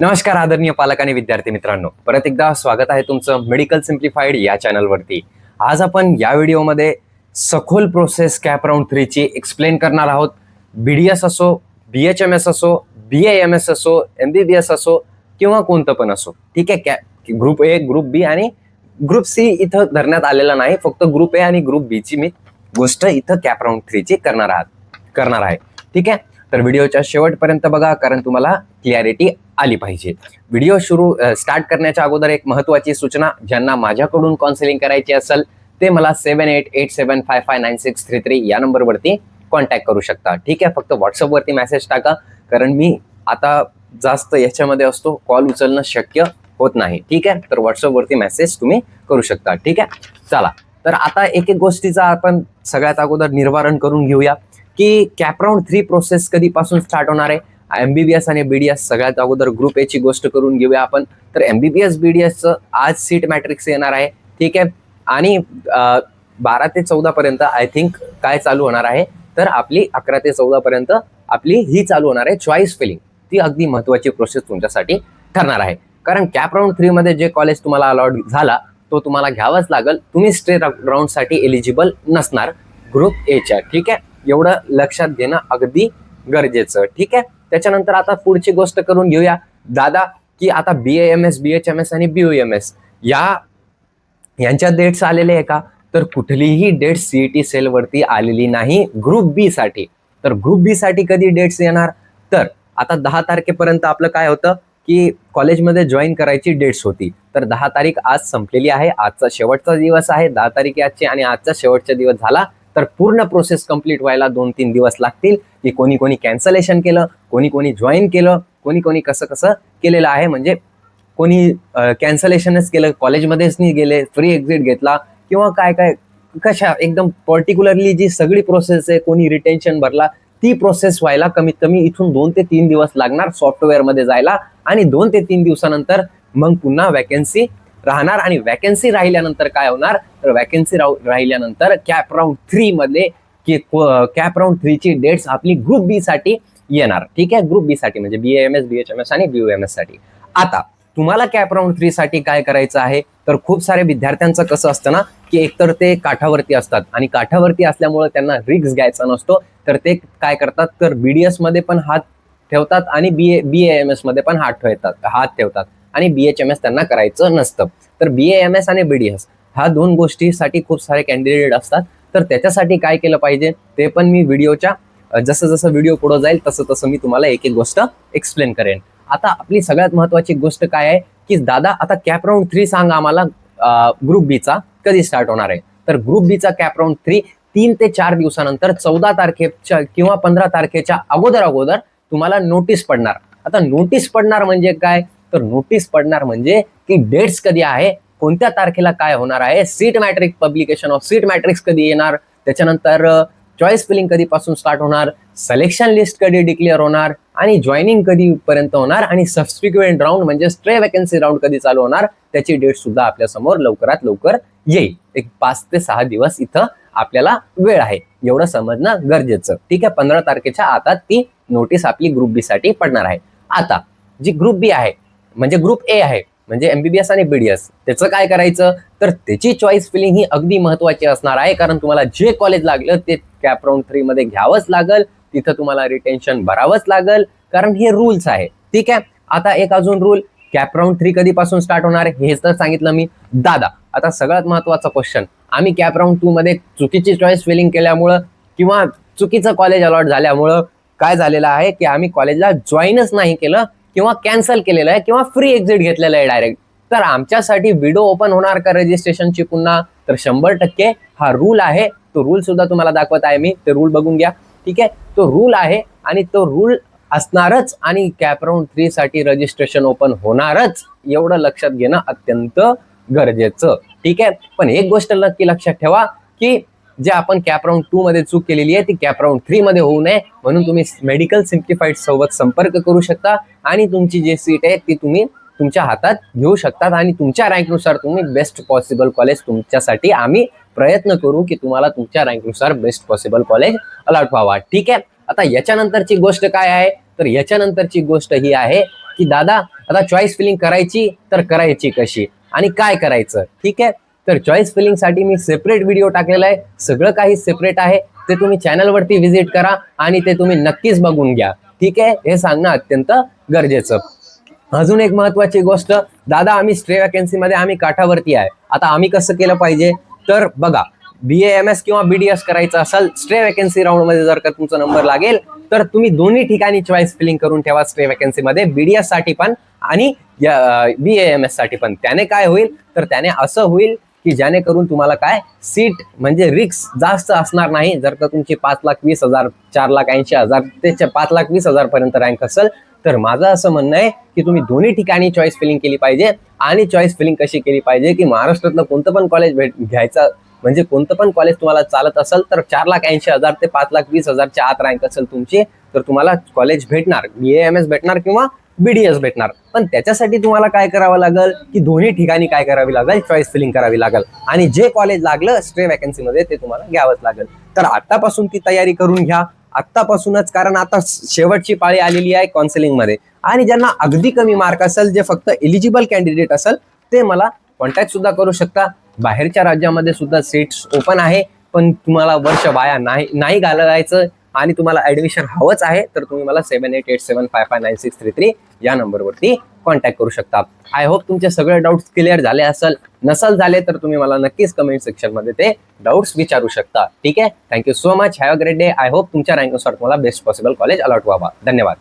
नमस्कार आदरणीय पालक आणि विद्यार्थी मित्रांनो. परत एकदा स्वागत आहे तुमचं मेडिकल सिम्प्लिफाईड या चॅनलवरती आज आपण या व्हिडिओमध्ये सखोल प्रोसेस कॅप राऊंड थ्रीची एक्सप्लेन करणार आहोत. बी डी एस असो बी एच एम एस असो बी ए एम एस असो एम बी बी एस असो किंवा कोणतं पण असो. ठीक आहे कॅ ग्रुप ए ग्रुप बी आणि ग्रुप सी इथं धरण्यात आलेला नाही. फक्त ग्रुप ए आणि ग्रुप बीची मी गोष्ट इथं कॅप राऊंड थ्रीची करणार आहात करणार आहे. ठीक आहे? तर व्हिडिओच्या शेवटपर्यंत बघा कारण तुम्हाला क्लॅरिटी आली पाहिजे. व्हिडिओ सुरू स्टार्ट करण्याच्या अगोदर एक महत्वाची सूचना ज्यांना माझ्याकडून काउन्सिलिंग करायची असेल ते मला seven eight eight seven five five nine six three three या नंबरवरती कॉन्टॅक्ट करू शकता. ठीक आहे? फक्त व्हॉट्सअपवरती मेसेज टाका कारण मी आता जास्त याच्यामध्ये असतो कॉल उचलणं शक्य होत नाही. ठीक आहे? तर व्हॉट्सअपवरती मेसेज तुम्ही करू शकता. ठीक आहे? चला. तर आता एक एक गोष्टीचा आपण सगळ्यात अगोदर निर्वारण करून घेऊया की कॅपराऊंड थ्री प्रोसेस कधीपासून स्टार्ट होणार आहे? एमबीबीएस आणि बीडीएस सगळ्यात अगोदर ग्रुप एची गोष्ट करून घेऊया आपण. तर एमबीबीएस बीडीएसचं आज सीट मॅट्रिक्स येणार आहे. ठीक आहे? आणि बारा ते चौदा पर्यंत आय थिंक काय चालू होणार आहे? तर आपली अकरा ते चौदा पर्यंत आपली ही चालू होणार आहे चॉईस फिलिंग ती अगदी महत्वाची प्रोसेस तुमच्यासाठी ठरणार आहे. कारण कॅप राऊंड थ्री मध्ये जे कॉलेज तुम्हाला अलॉट झाला तो तुम्हाला घ्यावाच लागेल. तुम्ही स्टेट राऊंडसाठी एलिजिबल नसणार ग्रुप एच्या ठीक आहे? एवढं लक्षात घेणं अगदी गरजेचं. ठीक आहे? त्याच्यानंतर आता पुढची गोष्ट करून घेऊया. दादा की आता B M S B H M S आणि बी एम एस या यांच्या डेट्स आलेले आहे का? तर कुठलीही डेट सीईटी सेलवरती आलेली नाही ग्रुप बी साठी. तर ग्रुप बी साठी कधी डेट्स येणार? तर आता दहा तारखेपर्यंत आपलं काय होतं? की कॉलेजमध्ये जॉईन करायची डेट्स होती. तर दहा तारीख आज संपलेली आहे. आजचा शेवटचा दिवस आहे. दहा तारीख आजची आणि आजचा शेवटचा दिवस झाला. तर पूर्ण प्रोसेस कंप्लीट व्हायला दोन तीन दिवस लागतील की कोणी कोणी कॅन्सलेशन केलं कोणी कोणी जॉईन केलं कोणी कोणी कसं कसं केलेलं आहे. म्हणजे कोणी कॅन्सलेशनच केलं कॉलेजमध्येच नाही गेले फ्री एक्झिट घेतला किंवा काय काय कशा एकदम पर्टिक्युलरली जी सगळी प्रोसेस आहे कोणी रिटेन्शन भरला ती प्रोसेस व्हायला कमीत कमी इथून दोन ते तीन दिवस लागणार सॉफ्टवेअरमध्ये जायला आणि दोन ते तीन दिवसानंतर मग पुन्हा वॅकन्सी राहणार आणि वॅकन्सी राहिल्यानंतर काय होणार? तर वॅकन्सी राहिल्यानंतर कॅप राऊंड थ्री मध्ये कॅप राऊंड थ्रीची डेट्स आपली ग्रुप बी साठी येणार. ठीक आहे? ग्रुप बी साठी म्हणजे B M S B H M S आणि बी एम एससाठी. आता तुम्हाला कॅप राऊंड थ्री साठी काय करायचं आहे? तर खूप सारे विद्यार्थ्यांचं कसं असतं ना की एकतर ते काठावरती असतात. आणि काठावरती असल्यामुळे त्यांना रिक्स घ्यायचा नसतो. तर ते काय करतात? तर बीडीएसमध्ये पण हात ठेवतात आणि बी ए बी एम एसमध्ये पण हात ठेवतात हात ठेवतात. आणि बी एच एम एस त्यांना करायचं नसतं. तर बी एम एस आणि बी डी एस ह्या दोन गोष्टीसाठी खूप सारे कॅन्डिडेट असतात. तर त्याच्यासाठी काय केलं पाहिजे ते पण मी व्हिडिओच्या जसं जसं व्हिडिओ पुढं जाईल तसं तसं मी तुम्हाला एक एक गोष्ट एक्सप्लेन करेन. आता आपली सगळ्यात महत्वाची गोष्ट काय आहे की दादा आता कॅप राऊंड थ्री सांगा आम्हाला ग्रुप बीचा कधी स्टार्ट होणार आहे? तर ग्रुप बीचा कॅप राऊंड थ्री तीन ते चार दिवसानंतर चौदा तारखेच्या किंवा पंधरा तारखेच्या अगोदर अगोदर तुम्हाला नोटीस पडणार. आता नोटीस पडणार म्हणजे काय? तर नोटीस पडणार म्हणजे की डेट्स कधी आहे कोणत्या तारखेला काय होणार आहे seat matrix publication of seat matrix कधी येणार त्याच्यानंतर चॉईस फिलिंग कधीपासून स्टार्ट होणार सिलेक्शन लिस्ट कधी डिक्लेअर होणार आणि जॉईनिंग कधीपर्यंत होणार आणि सबस्टिक्युएंट राऊंड म्हणजे स्ट्रे वॅकन्सी राऊंड कधी चालू होणार त्याची डेट सुद्धा आपल्यासमोर लवकरात लवकर येईल. एक पाच ते सहा दिवस इथं आपल्याला वेळ आहे. एवढं समजणं गरजेचं. ठीक आहे पंधरा तारखेच्या आता ती नोटीस आपली ग्रुप बी साठी पडणार आहे. आता जी ग्रुप बी आहे म्हणजे ग्रुप ए आहे म्हणजे एमबीबीएस आणि बीडीएस त्याचं काय करायचं? तर त्याची चॉईस फिलिंग ही अगदी महत्वाची असणार आहे कारण तुम्हाला जे कॉलेज लागलं ते कॅप राऊंड थ्री मध्ये घ्यावंच लागल तिथं तुम्हाला रिटेन्शन भरावंच लागल कारण हे रूल्स आहे. ठीक आहे? आता एक अजून रूल कॅप राऊंड थ्री कधीपासून स्टार्ट होणार आहे? हेच तर सांगितलं मी. दादा आता सगळ्यात महत्त्वाचा क्वेश्चन आम्ही कॅप राऊंड टू मध्ये चुकीची चॉईस फिलिंग केल्यामुळं किंवा चुकीचं कॉलेज अलॉट झाल्यामुळं काय झालेलं आहे की आम्ही कॉलेजला जॉईनच नाही केलं किंवा कॅन्सल केलेलं आहे किंवा फ्री एक्झिट घेतलेलं आहे डायरेक्ट तर आमच्यासाठी विडो ओपन होणार का रजिस्ट्रेशनची पुन्हा? तर शंभर टक्के हा रूल आहे. तो रूल सुद्धा तुम्हाला दाखवत आहे मी. ते रूल बघून घ्या. ठीक आहे? तो रूल आहे आणि तो रूल असणारच आणि कॅपराऊंड थ्री साठी रजिस्ट्रेशन ओपन होणारच. एवढं लक्षात घेणं अत्यंत गरजेचं. ठीक आहे? पण एक गोष्ट नक्की लक्षात ठेवा की जे आपण कॅप राऊंड टू मध्ये चूक केलेली आहे ती कॅप राऊंड थ्री मध्ये होऊ नये. म्हणून तुम्ही मेडिकल सिम्प्लिफाईड सोबत संपर्क करू शकता आणि तुमची जी सीट आहे ती तुम्ही तुमच्या हातात घेऊ शकतात आणि तुमच्या रँकनुसार तुम्ही बेस्ट पॉसिबल कॉलेज तुमच्यासाठी आम्ही प्रयत्न करू की तुम्हाला तुमच्या रँकनुसार बेस्ट पॉसिबल कॉलेज अलॉट व्हावा. ठीक आहे? आता याच्यानंतरची गोष्ट काय आहे? तर याच्यानंतरची गोष्ट ही आहे की दादा आता चॉईस फिलिंग करायची तर करायची कशी? आणि काय करायचं? ठीक आहे? तर चॉईस फिलिंगसाठी मी सेपरेट व्हिडिओ टाकलेला आहे. सगळं काही सेपरेट आहे. ते तुम्ही चॅनलवरती व्हिजिट करा आणि ते तुम्ही नक्कीच बघून घ्या. ठीक आहे? हे सांगणं अत्यंत गरजेचं. अजून एक महत्वाची गोष्ट दादा आम्ही स्ट्रे वॅकन्सीमध्ये आम्ही काठावरती आहे. आता आम्ही कसं केलं पाहिजे? तर बघा बी एम एस किंवा बीडीएस करायचं असेल स्ट्रे वॅकन्सी राऊंडमध्ये जर का तुमचा नंबर लागेल तर तुम्ही दोन्ही ठिकाणी चॉईस फिलिंग करून ठेवा स्ट्रे वॅकन्सीमध्ये बीडीएससाठी पण आणि बी एम एससाठी पण. त्याने काय होईल? तर त्याने असं होईल की जेणेकरून तुम्हाला काय? सीट म्हणजे रिक्स जास्त असणार नाही. जर का तुमची पाच लाख वीस हजार चार लाख ऐंशी हजार ते पाच लाख वीस हजार पर्यंत रँक असेल तर माझं असं म्हणणं आहे की तुम्ही दोन्ही ठिकाणी चॉईस फिलिंग केली पाहिजे आणि चॉईस फिलिंग कशी केली पाहिजे की महाराष्ट्रातलं कोणतं पण कॉलेज भेट घ्यायचं म्हणजे कोणतं पण कॉलेज तुम्हाला चालत असेल तर चार लाख ऐंशी हजार ते पाच लाख वीस हजारच्या आत रँक असेल तुमची तर तुम्हाला कॉलेज भेटणार बी एम एस भेटणार किंवा बीडीएस भेटणार. पण त्याच्यासाठी तुम्हाला काय करावं लागेल? की दोन्ही ठिकाणी काय करावी लागेल? चॉईस फिलिंग करावी लागेल. आणि जे कॉलेज लागलं स्ट्रे वॅकन्सीमध्ये ते तुम्हाला घ्यावंच लागेल. तर आतापासून ती तयारी करून घ्या. आत्तापासूनच कारण आता शेवटची पाळी आलेली आहे काउन्सिलिंगमध्ये आणि ज्यांना अगदी कमी मार्क असेल जे फक्त एलिजिबल कॅन्डिडेट असेल ते मला कॉन्टॅक्ट सुद्धा करू शकता. बाहेरच्या राज्यामध्ये सुद्धा सीट्स ओपन आहे पण तुम्हाला वर्ष वाया नाही नाही घालवायचं. आणि तुम्हाला ऍडमिशन हवंच आहे तर तुम्ही मला seven eight eight seven five five nine six three three या नंबरवरती कॉन्टॅक्ट करू शकता. आय होप तुमचे सगळे डाऊट्स क्लिअर झाले असेल. नसल झाले तर तुम्ही मला नक्कीच कमेंट सेक्शनमध्ये ते डाऊट्स विचारू शकता. ठीक आहे? Thank you so much have a great day I hope तुमच्या रँकनुसार तुम्हाला बेस्ट पॉसिबल कॉलेज अलॉट व्हावा. धन्यवाद.